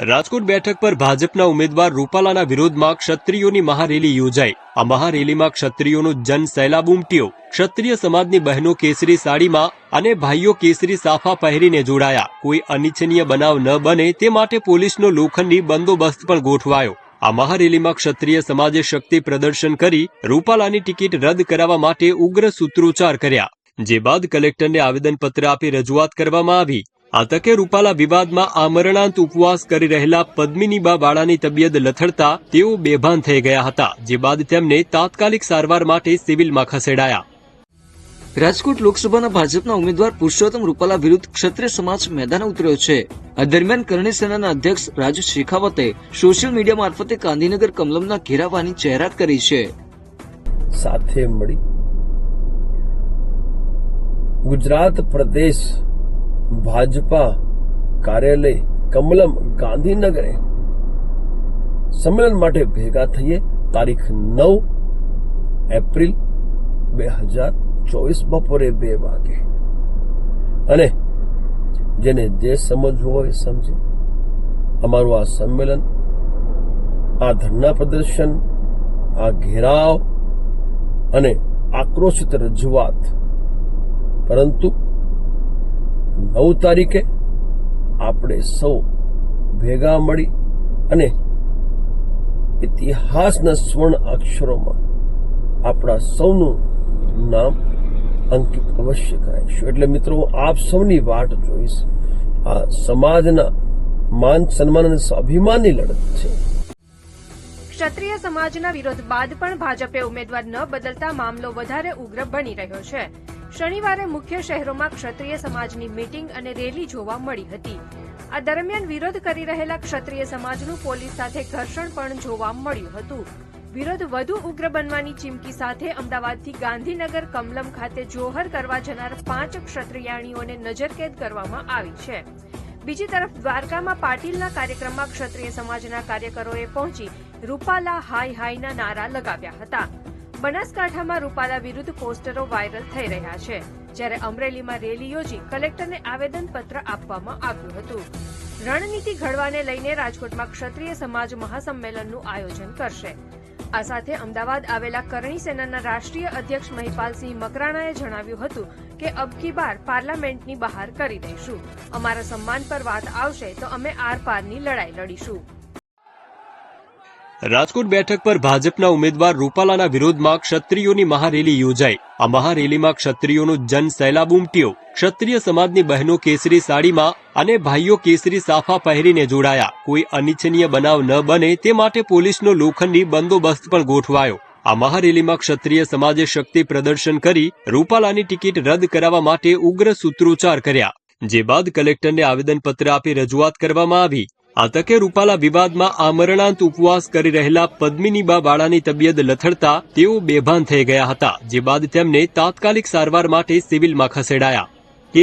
રાજકોટ બેઠક પર ભાજપના ઉમેદવાર રૂપાલાના વિરોધમાં ક્ષત્રિયોની મહારેલી યોજાઈ. આ મહારેલીમાં ક્ષત્રિયોનું જન સૈલાબ ઉમટ્યો. ક્ષત્રિય સમાજની બહેનો કેસરી સાડીમાં અને ભાઈઓ કેસરી સાફા પહેરીને જોડાયા. કોઈ અનિચ્છનીય બનાવ ન બને તે માટે પોલીસનો લોખંડી બંદોબસ્ત પણ ગોઠવાયો. આ મહારેલીમાં ક્ષત્રિય સમાજે શક્તિ પ્રદર્શન કરી રૂપાલાની ટિકિટ રદ કરાવવા માટે ઉગ્ર સૂત્રોચ્ચાર કર્યા. જે બાદ કલેક્ટરને આવેદનપત્ર આપી રજૂઆત કરવામાં આવી. આ તકે રૂપાલા વિવાદમાં આમરણાંત ઉપવાસ કરી રહેલા પદ્મિનીબા બાળાની તબિયત લથડતા તેઓ બેભાન થઈ ગયા હતા જે બાદ તેમને તાત્કાલિક સારવાર માટે સિવિલમાં ખસેડાયા. રાજકોટ લોકસભાના ભાજપના ઉમેદવાર પુરુષોત્તમ રૂપાલા વિરુદ્ધ ક્ષત્રિય સમાજ મેદાને ઉતર્યો છે. આ દરમિયાન કરણી સેનાના અધ્યક્ષ રાજુ શેખાવતે સોશિયલ મીડિયા મારફતે ગાંધીનગર કમલમના ઘેરાવાની જાહેરાત કરી છે. સાથે મળી ગુજરાત પ્રદેશ ભાજપા કાર્યાલય કમલમ ગાંધીનગરે સંમેલન માટે ભેગા થઈએ તારીખ નવ એપ્રિલ બે હજાર ચોવીસ બપોરે બે વાગે. અને જેને જે સમજવું હોય સમજે. અમારું આ સંમેલન, આ ધરણા પ્રદર્શન, આ ઘેરાવ અને આક્રોશિત રજૂઆત. પરંતુ નવ તારીખે આપણે સૌ ભેગા મળી અને ઇતિહાસના સ્વર્ણ અક્ષરોમાં આપણા સૌનું નામ અંકિત અવશ્ય કરાવીશું. એટલે મિત્રો આપ સૌની વાટ જોઈશ. આ સમાજના માન સન્માન અને સ્વાભિમાનની લડત છે. ક્ષત્રિય સમાજના વિરોધ બાદ પણ ભાજપે ઉમેદવાર ન બદલતા મામલો વધારે ઉગ્ર બની રહ્યો છે. શનિવારે મુખ્ય શહેરોમાં ક્ષત્રિય સમાજની મીટિંગ અને રેલી જોવા મળી હતી. આ દરમિયાન વિરોધ કરી રહેલા ક્ષત્રિય સમાજનું પોલીસ સાથે ઘર્ષણ પણ જોવા મળ્યું હતું. વિરોધ વધુ ઉગ્ર બનવાની ચીમકી સાથે અમદાવાદથી ગાંધીનગર કમલમ ખાતે જોહર કરવા જનાર પાંચ ક્ષત્રિયાણીઓને નજરકેદ કરવામાં આવી છે. બીજી તરફ દ્વારકામાં પાટીલના કાર્યક્રમમાં ક્ષત્રિય સમાજના કાર્યકરોએ પહોંચી રૂપાલા હાય હાયના નારા લગાવ્યા હતા. બનાસકાંઠામાં રૂપાલા વિરુદ્ધ પોસ્ટરો વાયરલ થઈ રહ્યા છે. જ્યારે અમરેલીમાં રેલી યોજી કલેક્ટરને આવેદનપત્ર આપવામાં આવ્યું હતું. રણનીતિ ઘડવાને લઈને રાજકોટમાં ક્ષત્રિય સમાજ મહાસંમેલનનું આયોજન કરશે. આ સાથે અમદાવાદ આવેલા કરણી સેનાના રાષ્ટ્રીય અધ્યક્ષ મહિપાલસિંહ મકરાણાએ જણાવ્યું હતું કે અબકી બાર પાર્લામેન્ટની બહાર કરી દઈશું. અમારા સન્માન પર વાત આવશે તો અમે આર પારની લડાઈ લડીશું. રાજકોટ બેઠક પર ભાજપના ઉમેદવાર રૂપાલાના વિરોધમાં ક્ષત્રિયોની મહારેલી યોજાઈ. આ મહારેલીમાં ક્ષત્રિયોનું જન સૈલાબ ઉમટ્યો. ક્ષત્રિય સમાજની બહેનો કેસરી સાડીમાં અને ભાઈઓ કેસરી સાફા પહેરીને જોડાયા. કોઈ અનિચ્છનીય બનાવ ન બને તે માટે પોલીસનો લોખંડી બંદોબસ્ત પણ ગોઠવાયો. આ મહારેલીમાં ક્ષત્રિય સમાજે શક્તિ પ્રદર્શન કરી રૂપાલાની ટિકિટ રદ કરાવવા માટે ઉગ્ર સૂત્રોચ્ચાર કર્યા. જે બાદ કલેક્ટરને આવેદનપત્ર આપી રજૂઆત કરવામાં આવી. આ રૂપાલા વિવાદમાં આમરણાંત ઉપવાસ કરી રહેલા પદ્મિનીબા બાળાની તબિયત લથડતા તેઓ બેભાન થઈ ગયા હતા, જે બાદ તેમને તાત્કાલિક સારવાર માટે સિવિલમાં ખસેડાયા.